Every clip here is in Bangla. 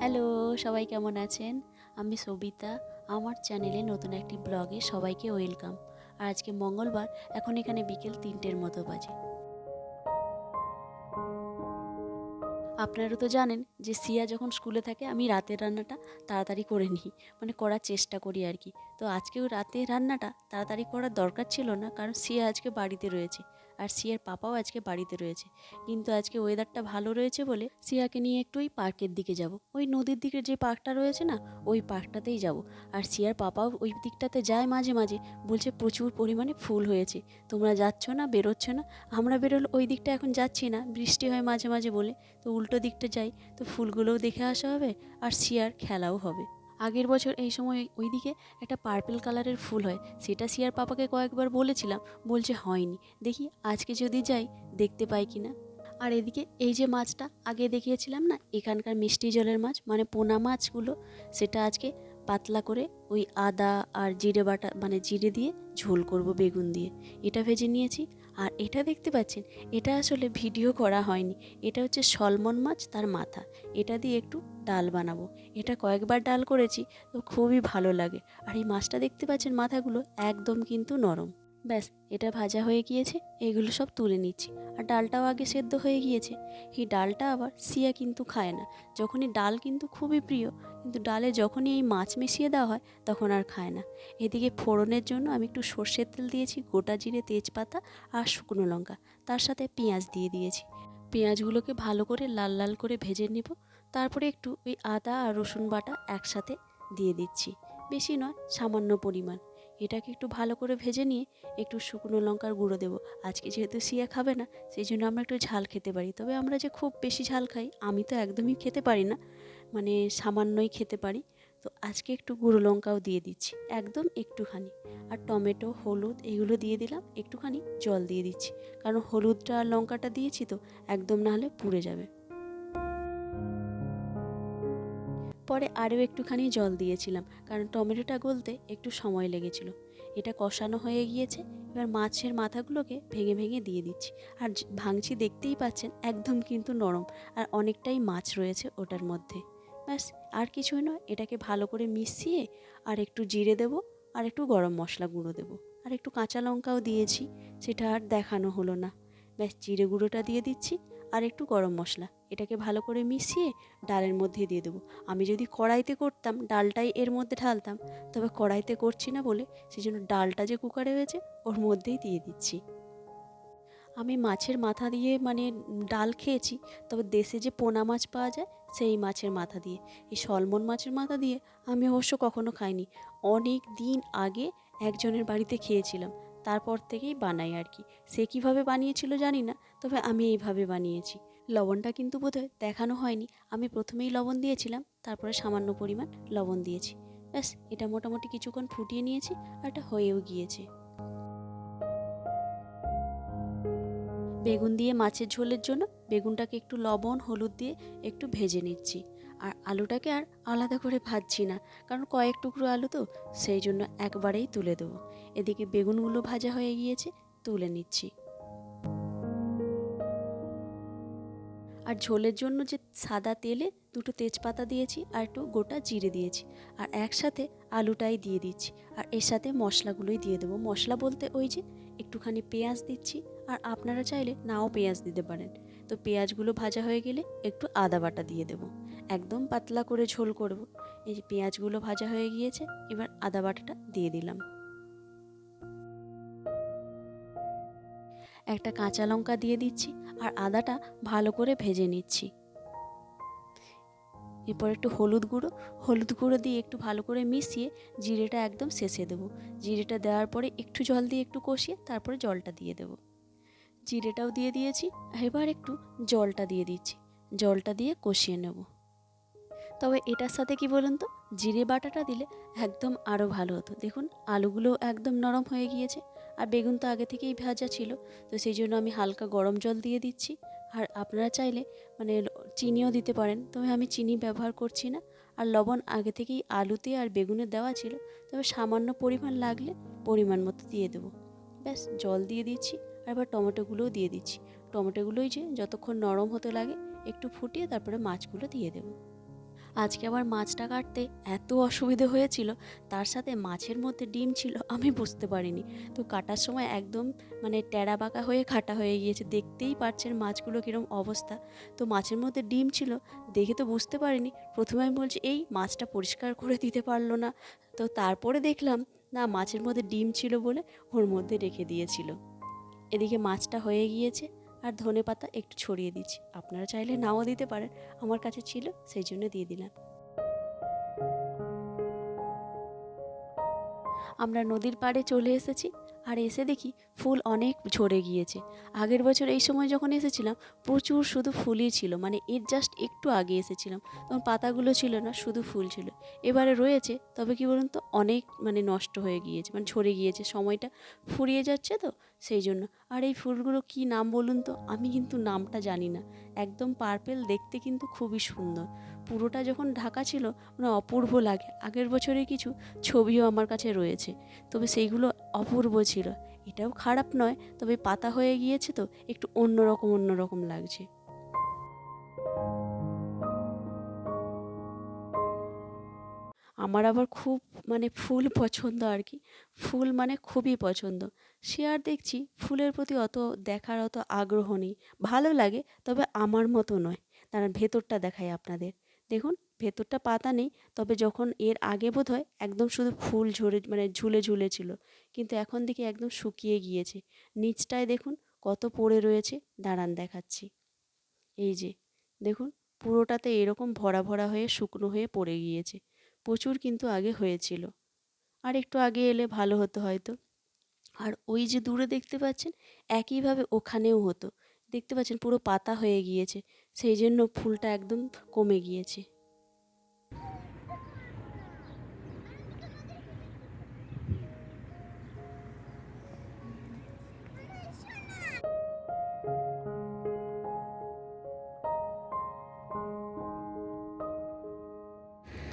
হ্যালো, সবাই কেমন আছেন? আমি সবিতা। আমার চ্যানেলে নতুন একটি ব্লগে সবাইকে ওয়েলকাম। আর আজকে মঙ্গলবার, এখন এখানে বিকেল তিনটের মতো বাজে। আপনারা তো জানেন যে সিয়া যখন স্কুলে থাকে, আমি রাতের রান্নাটা তাড়াতাড়ি করে নিই। মানে করার চেষ্টা করি আর কি। তো আজকেও রাতের রান্নাটা তাড়াতাড়ি করার দরকার ছিল না, কারণ সিয়া আজকে বাড়িতে রয়েছে। আর সিয়ার পাপাও আজকে বাড়িতে রয়েছে। কিন্তু আজকে ওয়েদারটা ভালো রয়েছে বলে সিয়াকে নিয়ে একটু ওই পার্কের দিকে যাব। ওই নদীর দিকে যে পার্কটা রয়েছে না, ওই পার্কটাতেই যাব। আর সিয়ার পাপাও ওই দিকটাতে যায় মাঝে মাঝে। বলছে প্রচুর পরিমাণে ফুল হয়েছে। তোমরা যাচ্ছ না, বেরোচ্ছ না। আমরা বেরোলে ওই দিকটা এখন যাচ্ছি না। বৃষ্টি হয় মাঝে মাঝে বলে। তো উল্টো দিকটা যাই। তো ফুলগুলোও দেখে আসা হবে আর সিয়ার খেলাও হবে। আগের বছর এই সময় ওইদিকে একটা পার্পেল কালারের ফুল হয়, সেটা সিয়ার পাপাকে কয়েকবার বলেছিলাম, বলছে হয়নি। দেখি আজকে যদি যাই, দেখতে পাই কি না। আর এদিকে এই যে মাছটা আগে দেখিয়েছিলাম না, এখানকার মিষ্টি জলের মাছ মানে পোনা মাছগুলো, সেটা আজকে পাতলা করে ওই আদা আর জিরে বাটা মানে জিরে দিয়ে ঝোল করব বেগুন দিয়ে। এটা ভেজে নিয়েছি আর এটা দেখতে পাচ্ছেন, এটা আসলে ভিডিও করা হয়নি। এটা হচ্ছে সলমন মাছ, তার মাথা। এটা দিয়ে একটু ডাল বানাবো। এটা কয়েকবার ডাল করেছি, তো খুবই ভালো লাগে। আর এই মাছটা দেখতে পাচ্ছেন, মাথাগুলো একদম কিন্তু নরম। ব্যাস, এটা ভাজা হয়ে গিয়েছে, এগুলো সব তুলে নিচ্ছি। আর ডালটাও আগে সেদ্ধ হয়ে গিয়েছে। এই ডালটা আবার সিয়া কিন্তু খায় না। যখনই ডাল কিন্তু খুবই প্রিয়, কিন্তু ডালে যখনই এই মাছ মিশিয়ে দেওয়া হয়, তখন আর খায় না। এদিকে ফোড়নের জন্য আমি একটু সর্ষের তেল দিয়েছি, গোটা জিরে তেজপাতা আর শুকনো লঙ্কা। তার সাথে পেঁয়াজ দিয়ে দিয়েছি। পেঁয়াজগুলোকে ভালো করে লাল লাল করে ভেজে নেব। তারপরে একটু ওই আদা আর রসুন বাটা একসাথে দিয়ে দিচ্ছি। বেশি নয়, সামান্য পরিমাণ। এটাকে একটু ভালো করে ভেজে নিয়ে একটু শুকনো লঙ্কার গুঁড়ো দেবো। আজকে যেহেতু সিয়া খাবে না সেই জন্য আমরা একটু ঝাল খেতে পারি। তবে আমরা যে খুব বেশি ঝাল খাই, আমি তো একদমই খেতে পারি না। মানে সামান্যই খেতে পারি। তো আজকে একটু গুঁড়ো লঙ্কাও দিয়ে দিচ্ছি, একদম একটুখানি। আর টমেটো, হলুদ এগুলো দিয়ে দিলাম, একটুখানি জল দিয়ে দিচ্ছি। কারণ হলুদটা আর লঙ্কাটা দিয়েছি তো, একদম না হলে পুড়ে যাবে। পরে আরও একটুখানি জল দিয়েছিলাম, কারণ টমেটোটা গলতে একটু সময় লেগেছিল। এটা কষানো হয়ে গিয়েছে, এবার মাছের মাথাগুলোকে ভেঙে ভেঙে দিয়ে দিচ্ছি। আর ভাঙছি দেখতেই পাচ্ছেন, একদম কিন্তু নরম, আর অনেকটাই মাছ রয়েছে ওটার মধ্যে। ব্যাস, আর কিছুই নয়, এটাকে ভালো করে মিশিয়ে আর একটু জিরে দেবো, আর একটু গরম মশলা গুঁড়ো দেবো। আর একটু কাঁচা লঙ্কাও দিয়েছি, সেটা আর দেখানো হলো না। ব্যাস, জিরে গুঁড়োটা দিয়ে দিচ্ছি আর একটু গরম মশলা। এটাকে ভালো করে মিশিয়ে ডালের মধ্যে দিয়ে দেবো। আমি যদি কড়াইতে করতাম, ডালটাই এর মধ্যে ঢালতাম, তবে কড়াইতে করছি না বলে সেই জন্য ডালটা যে কুকারে হয়েছে ওর মধ্যেই দিয়ে দিচ্ছি। আমি মাছের মাথা দিয়ে মানে ডাল খেয়েছি, তবে দেশে যে পোনা মাছ পাওয়া যায়, সেই মাছের মাথা দিয়ে। এই সলমন মাছের মাথা দিয়ে আমি অবশ্য কখনো খাইনি। অনেক দিন আগে একজনের বাড়িতে খেয়েছিলাম, তারপর থেকেই বানাই আর কি। সে কীভাবে বানিয়েছিল জানি না তবে আমি এইভাবে বানিয়েছি। লবণটা কিন্তু বোধহয় দেখানো হয়নি। আমি প্রথমেই লবণ দিয়েছিলাম, তারপরে সামান্য পরিমাণ লবণ দিয়েছি। ব্যাস, এটা মোটামুটি কিছুক্ষণ ফুটিয়ে নিয়েছি আর এটা হয়েও গিয়েছে। বেগুন দিয়ে মাছের ঝোলের জন্য বেগুনটাকে একটু লবণ, হলুদ দিয়ে একটু ভেজে নিচ্ছি। আর আলুটাকে আর আলাদা করে ভাজছি না, কারণ কয়েক টুকরো আলু তো, সেই জন্য একবারেই তুলে দেবো। এদিকে বেগুনগুলো ভাজা হয়ে গিয়েছে, তুলে নিচ্ছি। আর ঝোলের জন্য যে সাদা তেলে দুটো তেজপাতা দিয়েছি আর একটু গোটা জিরে দিয়েছি। আর একসাথে আলুটাই দিয়ে দিচ্ছি। আর এর সাথে মশলাগুলোই দিয়ে দেবো। মশলা বলতে ওই যে একটুখানি পেঁয়াজ দিচ্ছি। আর আপনারা চাইলে নাও পেঁয়াজ দিতে পারেন। তো পেঁয়াজগুলো ভাজা হয়ে গেলে একটু আদা বাটা দিয়ে দেবো। একদম পাতলা করে ঝোল করব। এই যে পেঁয়াজগুলো ভাজা হয়ে গিয়েছে, এবার আদা বাটাটা দিয়ে দিলাম। একটা কাঁচা লঙ্কা দিয়ে দিচ্ছি আর আদাটা ভালো করে ভেজে নিচ্ছি। এরপর একটু হলুদ গুঁড়ো। হলুদ গুঁড়ো দিয়ে একটু ভালো করে মিশিয়ে জিরেটা একদম শেষে দেবো। জিরেটা দেওয়ার পরে একটু জল দিয়ে একটু কষিয়ে তারপরে জলটা দিয়ে দেবো। জিরেটাও দিয়ে দিয়েছি। এবার একটু জলটা দিয়ে দিচ্ছি। জলটা দিয়ে কষিয়ে নেব। তবে এটার সাথে কি বলুন তো? জিরে বাটাটা দিলে একদম আরও ভালো হতো। দেখুন আলুগুলো একদম নরম হয়ে গিয়েছে। আর বেগুন তো আগে থেকেই ভাজা ছিল, তো সেই জন্য আমি হালকা গরম জল দিয়ে দিচ্ছি। আর আপনারা চাইলে মানে চিনিও দিতে পারেন, তবে আমি চিনি ব্যবহার করছি না। আর লবণ আগে থেকেই আলুতে আর বেগুনে দেওয়া ছিল, তবে সামান্য পরিমাণ লাগলে পরিমাণ মতো দিয়ে দেবো। ব্যাস, জল দিয়ে দিচ্ছি, আর এবার টমেটোগুলোও দিয়ে দিচ্ছি। টমেটোগুলোই যে যতক্ষণ নরম হতে লাগে, একটু ফুটিয়ে তারপরে মাছগুলো দিয়ে দেবো। আজকে আবার মাছটা কাটতে এত অসুবিধে হয়েছিল, তার সাথে মাছের মধ্যে ডিম ছিল, আমি বুঝতে পারিনি। তো কাটার সময় একদম মানে টেরা বাঁকা হয়ে কাটা হয়ে গিয়েছে, দেখতেই পাচ্ছেন মাছগুলো কীরকম অবস্থা। তো মাছের মধ্যে ডিম ছিল, দেখে তো বুঝতে পারিনি। প্রথমে আমি বলছি, এই মাছটা পরিষ্কার করে দিতে পারল না। তো তারপরে দেখলাম, না, মাছের মধ্যে ডিম ছিল বলে ওর মধ্যে রেখে দিয়েছিল। এদিকে মাছটা হয়ে গিয়েছে আর ধনে পাতা একটু ছড়িয়ে দিচ্ছি। আপনারা চাইলে নাও দিতে পারেন। আমার কাছে ছিল, সেই জন্য দিয়ে দিলাম। আমরা নদীর পাড়ে চলে এসেছি আর এসে দেখি ফুল অনেক ঝরে গিয়েছে। আগের বছর এই সময় যখন এসেছিলাম, প্রচুর শুধু ফুলই ছিল মানে এর জাস্ট একটু আগে এসেছিলাম। তখন পাতাগুলো ছিল না, শুধু ফুল ছিল। এবারে রয়েছে, তবে কি বলুন তো, অনেক মানে নষ্ট হয়ে গিয়েছে মানে ঝরে গিয়েছে, সময়টা ফুরিয়ে যাচ্ছে তো সেই জন্য। আর এই ফুলগুলো কি নাম বলুন তো? আমি কিন্তু নামটা জানি না। একদম পার্পেল দেখতে কিন্তু খুবই সুন্দর। পুরোটা যখন ঢাকা ছিল মানে অপূর্ব লাগে। আগের বছরে কিছু ছবিও আমার কাছে রয়েছে। তবে সেইগুলো অপূর্ব ছিল। এটাও খারাপ নয়, তবে পাতা হয়ে গিয়েছে তো, একটু অন্যরকম অন্যরকম লাগছে। আমার আবার খুব মানে ফুল পছন্দ আর কি। ফুল মানে খুবই পছন্দ। সে আর দেখছি, ফুলের প্রতি অত দেখার অত আগ্রহ নেই। ভালো লাগে, তবে আমার মতো নয়। তার ভেতরটা দেখাই আপনাদের। দেখুন, ভেতরটা পাতা নেই, তবে যখন এর আগে বোধ হয় একদম শুধু ফুল ঝরে মানে ঝুলে ঝুলে ছিল কিন্তু এখন দেখি একদম শুকিয়ে গিয়েছে। নিচটায় দেখুন, কত পড়ে রয়েছে, দাঁড়ান দেখাচ্ছি। এই যে, দেখুন, পুরোটাতে এরকম ভরা ভরা হয়ে, শুকনো হয়ে পড়ে গিয়েছে। প্রচুর কিন্তু আগে হয়েছিল। আর একটু আগে এলে ভালো হতো হয়তো। আর ওই যে দূরে দেখতে পাচ্ছেন, একইভাবে ওখানেও হতো। দেখতে পাচ্ছেন পুরো পাতা হয়ে গিয়েছে। সেই জন্য ফুলটা একদম কমে গিয়েছে।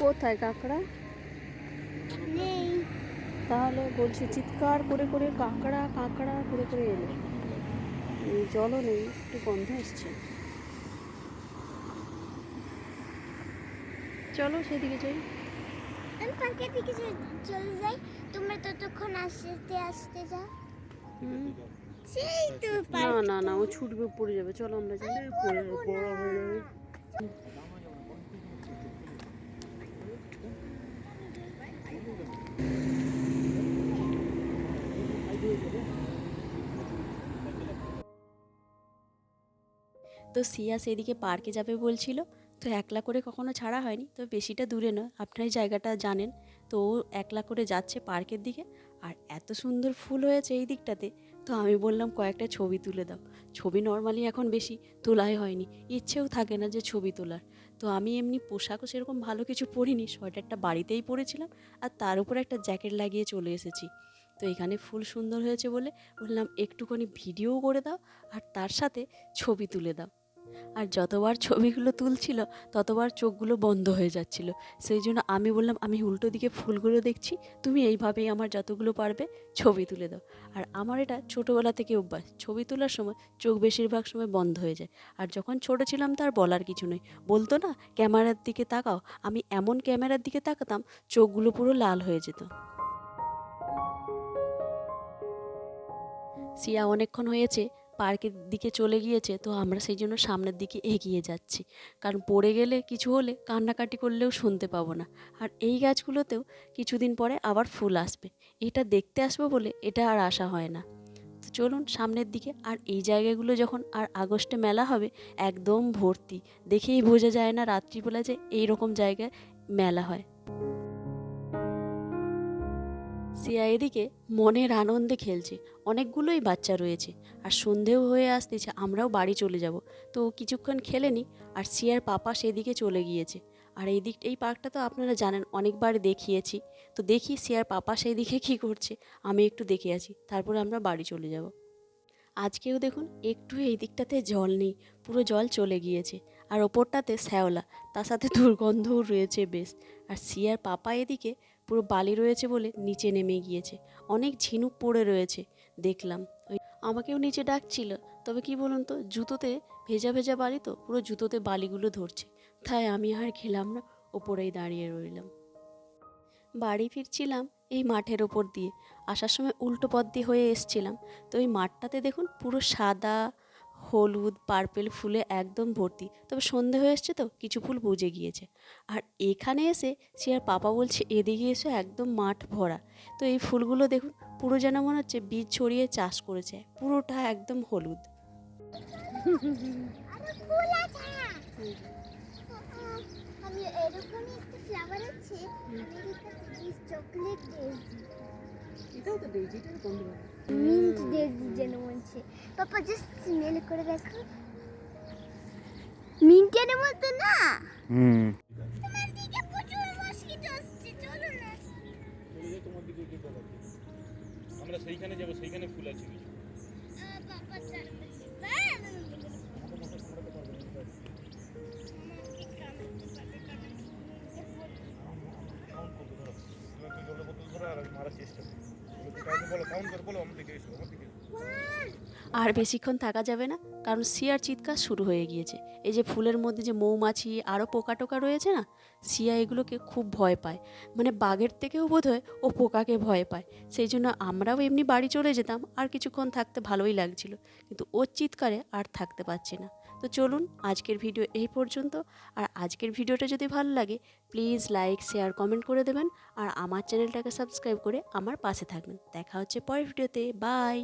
কোথায় কাঁকড়া? নেই। তাহলে বলছি চিৎকার করে করে কাঁকড়া কাঁকড়া করে করে এলো। জলও নেই একটু গন্ধ এসছে চলো সেদিকে যাই। আমি পার্কের দিকে চলে যাই তোমরা ততক্ষণ আসতে আসতে যাও। সেই তো না না না ও ছুটবে পড়ে যাবে। চলো আমরা যাই। পড়ে পড়া হয়ে যাবে। তো সিয়া সেদিকে পার্কে যাবে বলছিল। তো একলা করে কখনো ছাড়া হয়নি। তো বেশিটা দূরে নয়, আপনারাই জায়গাটা জানেন। তো ও একলা করে যাচ্ছে পার্কের দিকে। আর এত সুন্দর ফুল হয়েছে এই দিকটাতে। তো আমি বললাম, কয়েকটা ছবি তুলে দাও। ছবি নর্মালি এখন বেশি তোলাই হয়নি। ইচ্ছেও থাকে না যে ছবি তোলার। তো আমি এমনি পোশাকও সেরকম ভালো কিছু পরিনি। সোয়েটারটা বাড়িতেই পরেছিলাম আর তার উপর একটা জ্যাকেট লাগিয়ে চলে এসেছি। তো এখানে ফুল সুন্দর হয়েছে বলে বললাম, একটুখানি ভিডিও করে দাও আর তার সাথে ছবি তুলে দাও। আর যতবার ছবিগুলো তুলছিল, ততবার চোখগুলো বন্ধ হয়ে যাচ্ছিল। সেই জন্য আমি বললাম, আমি উল্টো দিকে ফুলগুলো দেখছি, তুমি এইভাবেই আমার যতগুলো পারবে ছবি তুলে দাও। আর আমার এটা ছোটোবেলা থেকে অভ্যাস। ছবি তোলার সময় চোখ বেশিরভাগ সময় বন্ধ হয়ে যায়। আর যখন ছোটো ছিলাম, তার বলার কিছু নেই। বলতো না, ক্যামেরার দিকে তাকাও। আমি এমন ক্যামেরার দিকে তাকাতাম, চোখগুলো পুরো লাল হয়ে যেত। সিয়া অনেকক্ষণ হয়েছে পার্কের দিকে চলে গিয়েছে, তো আমরা সেই জন্য সামনের দিকে এগিয়ে যাচ্ছি। কারণ পড়ে গেলে কিছু হলে কান্নাকাটি করলেও শুনতে পাবো না। আর এই গাছগুলোতেও কিছুদিন পরে আবার ফুল আসবে। এটা দেখতে আসব বলে এটা আর আশা হয় না। তো চলুন সামনের দিকে, আর এই জায়গাগুলো যখন আর আগস্টে মেলা হবে, একদম ভর্তি। দেখেই বোঝা যায় না রাত্রিবেলা যে এই রকম জায়গায় মেলা হয়। সিয়া এদিকে মনের আনন্দে খেলছে। অনেকগুলোই বাচ্চা রয়েছে। আর সন্ধেও হয়ে আসতেছে, আমরাও বাড়ি চলে যাব। তো কিছুক্ষণ খেলেনি, আর সিয়ার পাপা সেদিকে চলে গিয়েছে। আর এই দিক, এই পার্কটা তো আপনারা জানেন, অনেকবার দেখিয়েছি। তো দেখি সিয়ার পাপা সেই দিকে কী করছে। আমি একটু দেখে আছি তারপরে আমরা বাড়ি চলে যাব। আজকেও দেখুন, একটু এই দিকটাতে জল নেই, পুরো জল চলে গিয়েছে। আর ওপরটাতে শ্যাওলা, তার সাথে দুর্গন্ধও রয়েছে বেশ। আর সিয়ার পাপা এদিকে পুরো বালি রয়েছে বলে নিচে নেমে গিয়েছে। অনেক ঝিনুক পড়ে রয়েছে, দেখলাম। ওই আমাকেও নিচে ডাকছিল। তবে কি বলুন তো, জুতোতে ভেজা ভেজা বালি তো, পুরো জুতোতে বালিগুলো ধরছে। তাই আমি আর খেলাম না, ওপরেই দাঁড়িয়ে রইলাম। বাড়ি ফিরছিলাম এই মাঠের ওপর দিয়ে। আসার সময় উল্টো পথ দিয়ে হয়ে এসছিলাম। তো ওই মাঠটাতে দেখুন পুরো সাদা হলুদ, পার্পেল ফুলে একদম ভর্তি। তবে সন্ধে হয়ে এসছে তো, কিছু ফুল বুঝে গিয়েছে। আর এখানে এসে সে আর পাপা বলছে, এদিকে এসে, একদম মাঠ ভরা। তো এই ফুলগুলো দেখুন, পুরো যেন মনে হচ্ছে বীজ ছড়িয়ে চাষ করেছে। পুরোটা একদম হলুদ। আমি এরকমই একটা ফ্লাওয়ার আছে আমেরিকাতে চকলেট এটাও তো ডেইজি এটা গন্ধ মিন্ট ডেজি যেন বলছে পাপা জাস্ট স্মেল করে দেখো। মিন্টের মতো না? হুম। আমরা সেইখানে যাব সেইখানে ফুল আছে আর বেশিক্ষণ থাকা যাবে না, কারণ সিয়ার চিৎকার শুরু হয়ে গিয়েছে। এই যে ফুলের মধ্যে যে মৌমাছি আরও পোকা টোকা রয়েছে না, সিয়া এগুলোকে খুব ভয় পায়। মানে বাঘের থেকেও বোধ হয় ও পোকাকে ভয় পায়। সেই জন্য আমরাও এমনি বাড়ি চলে যেতাম, আর কিছুক্ষণ থাকতে ভালোই লাগছিল। কিন্তু ওর চিৎকারে আর থাকতে পারছি না। তো চলুন আজকের ভিডিও এই পর্যন্ত। আর আজকের ভিডিওটা যদি ভালো লাগে প্লিজ লাইক শেয়ার কমেন্ট করে দেবেন। আর আমার চ্যানেলটাকে সাবস্ক্রাইব করে আমার পাশে থাকবেন। দেখা হচ্ছে পরের ভিডিওতে। বাই